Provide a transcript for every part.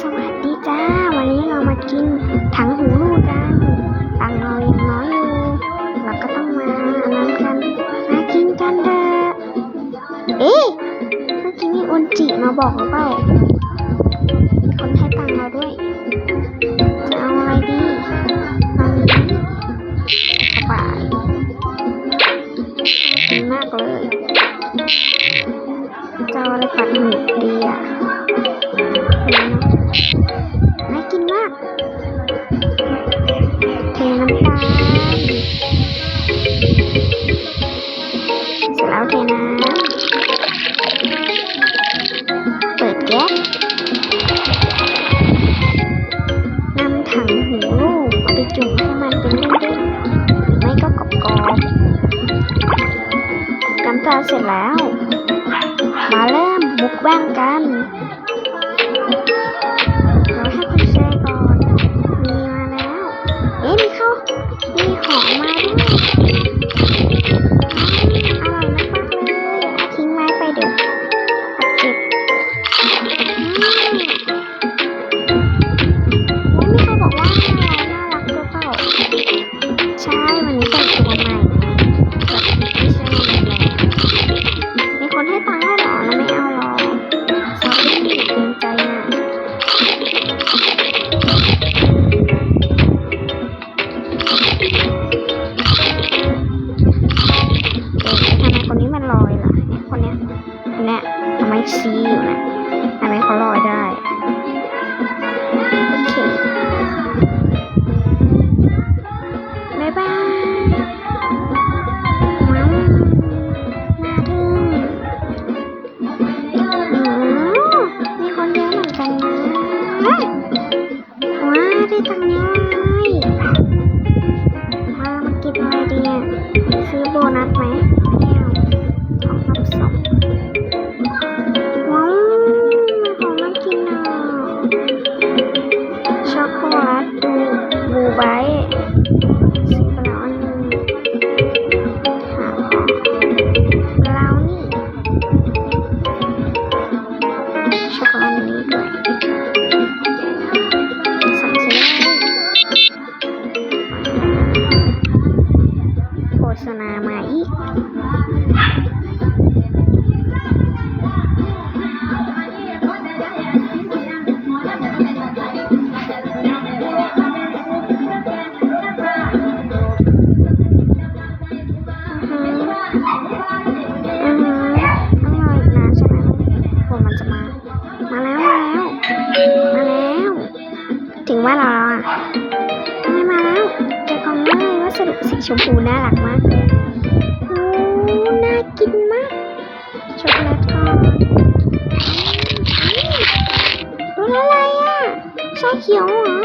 สวัสดีจ้า วันนี้เรามากินถังหูรูดกันตังเรายังน้อยอยู่ เราก็ต้องมานั้นกัน มากินกันเถอะเอ๊ะเมื่อกี้มีอุนจิมาบอกหรือเปล่าคนให้ตังเราด้วย จะเอาอะไรดีเอาหมีกระป๋กินมากเลยจะเอาอะไรปัดหมึกดีอะ น่ากินมากเทน้ำตาลเสร็จแล้วเทน้ำเปิดแก๊สนำถังหูลูกเาไปจุ่มให้มันเป็นเด้งๆไม่ก็กรอบๆน้ำตาเสร็จแล้ว มาเริ่มบุกแว่งกัน dogs. ชมพูน่ารักมากเลยโอ้น่ากินมาก ช็อกโกแลตทอดรสอะไรอะชาเขียวเหรอ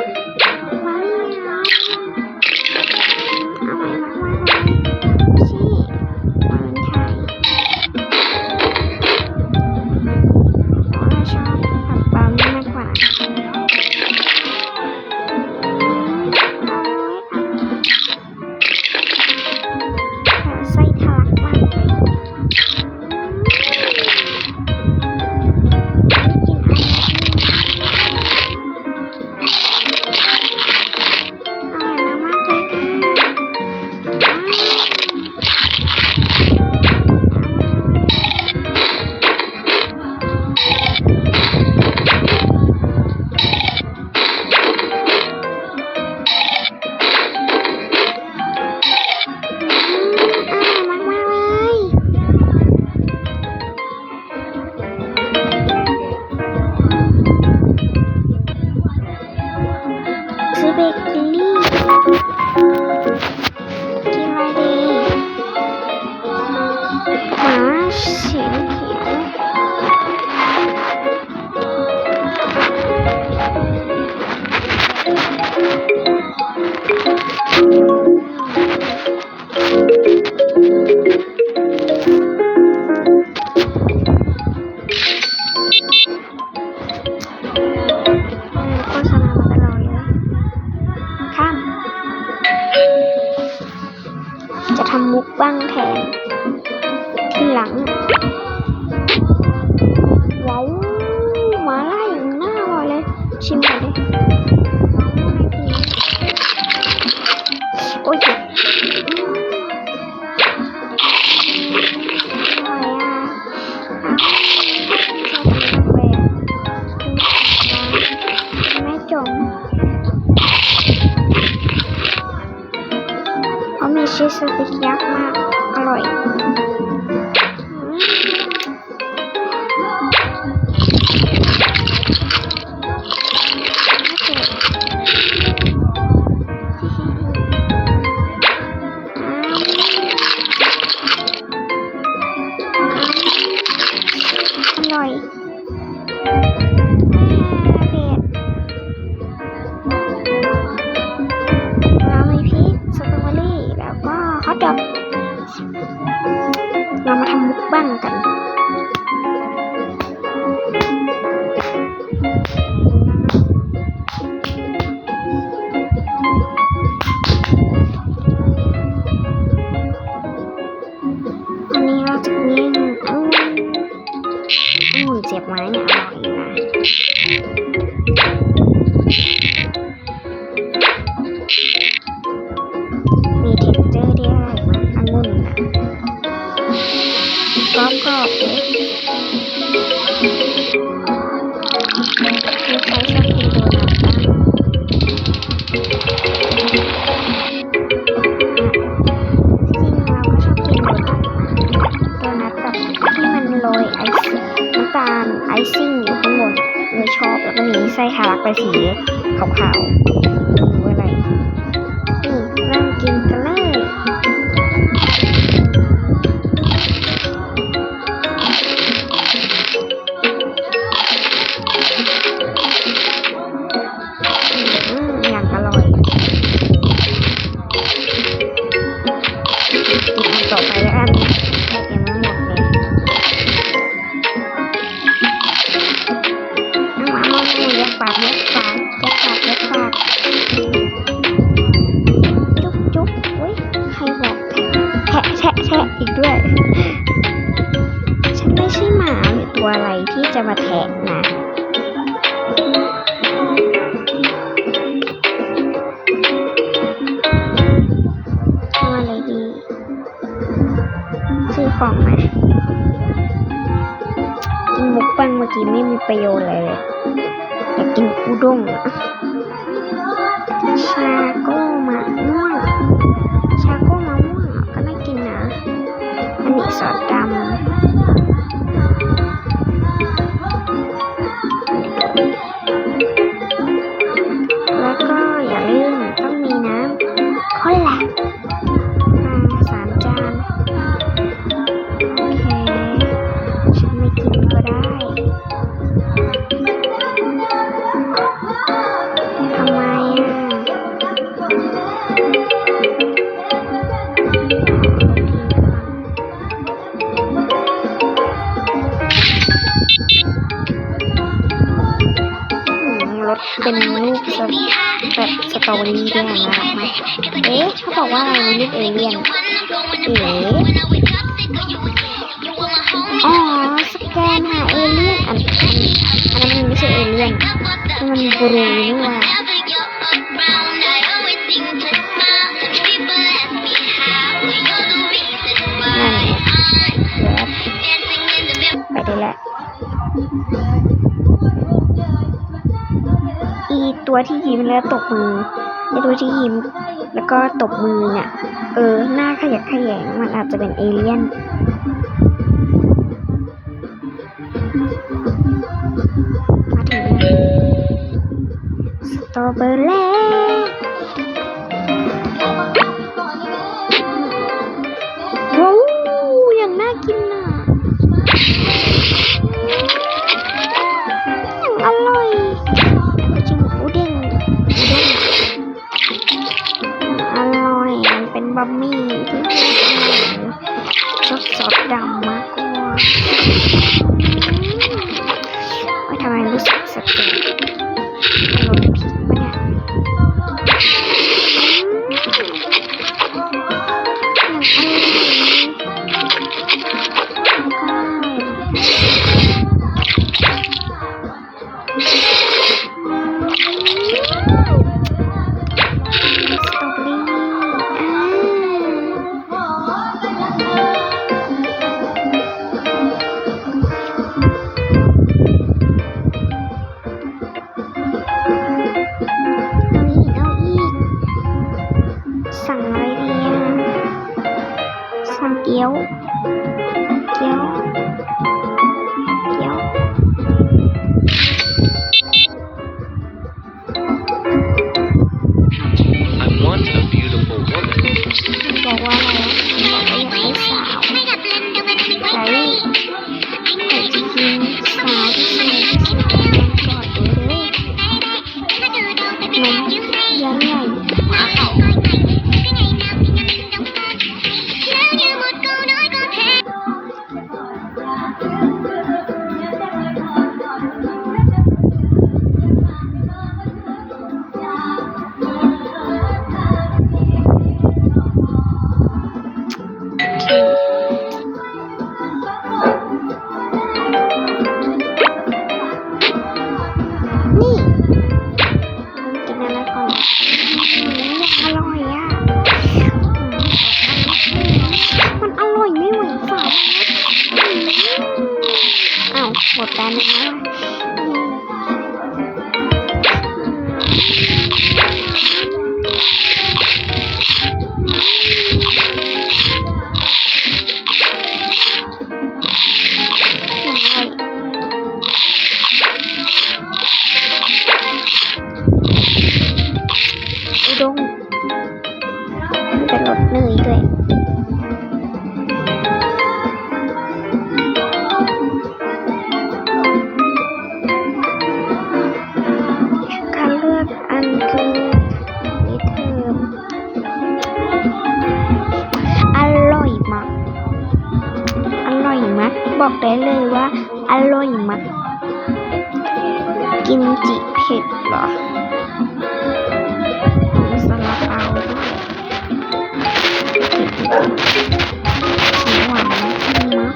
arkadaşlar peki yapma. ไปสีขาว มาแทะนะทำอะไรดีซื้อของไหมกินมุกปังเมื่อกี้ไม่มีประโยชน์เลยอยากกินอุด้งอะชาก็มะม่วงชาก็มะม่วงก็น่ากินนะ อันนี้ซอสดำ เป็นรูปแบบสตอรี่ด้วยนะไหมเอ๊ะเขาบอกว่าอะไรรูปเอเลี่ยนเอ๋อ๋อสแกนหาเอเลี่ยนอันอันนั้นมันไม่ใช่เอเลี่ยนมันบรูนี่ว่ะไปได้และ อีตัวที่ยิ้มแล้วตกมือไอตัวที่ยิ้มแล้วก็ตกมือเนี่ย เออ หน้าขยักขยแงมันอาจจะเป็นเอเลี่ยน มาถึงสตรอเบอร์รี่ sỏi sỏi kéo kéo นยด้วยการเลือกอันคือนี่เทอมอร่อยมากอร่อยมากบอกได้เลยว่าอร่อยมากกิมจิเผ็ดเหรอ สีหวานมาก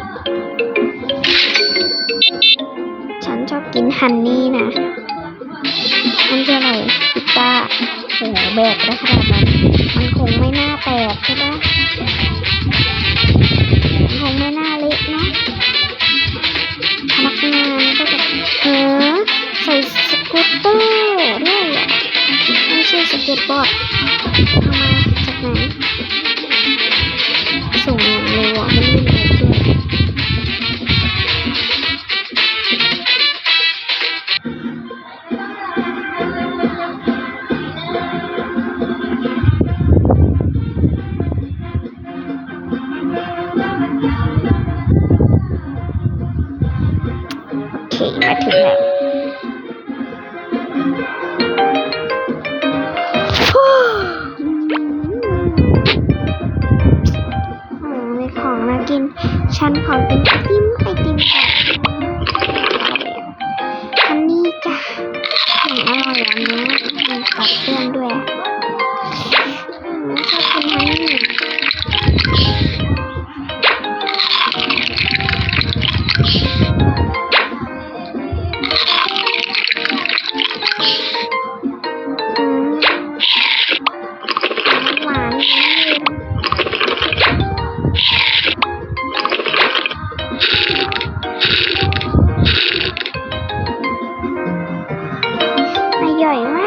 ฉันชอบกินฮันนี่นะ มันจะอร่อยพิซซ่าโหแบกได้ขนาดนั้น มันคงไม่น่าแตกใช่ปะมันคงไม่น่าเละเนาะพนักงานก็แบบเออใส่สกูตเตอร์ด้วยเหรอไม่ใช่สเก็ตบอร์ด เพื่อนด้วยอืมชอบกินฮันนี่อืมหวานนิดนึงอร่อยมาก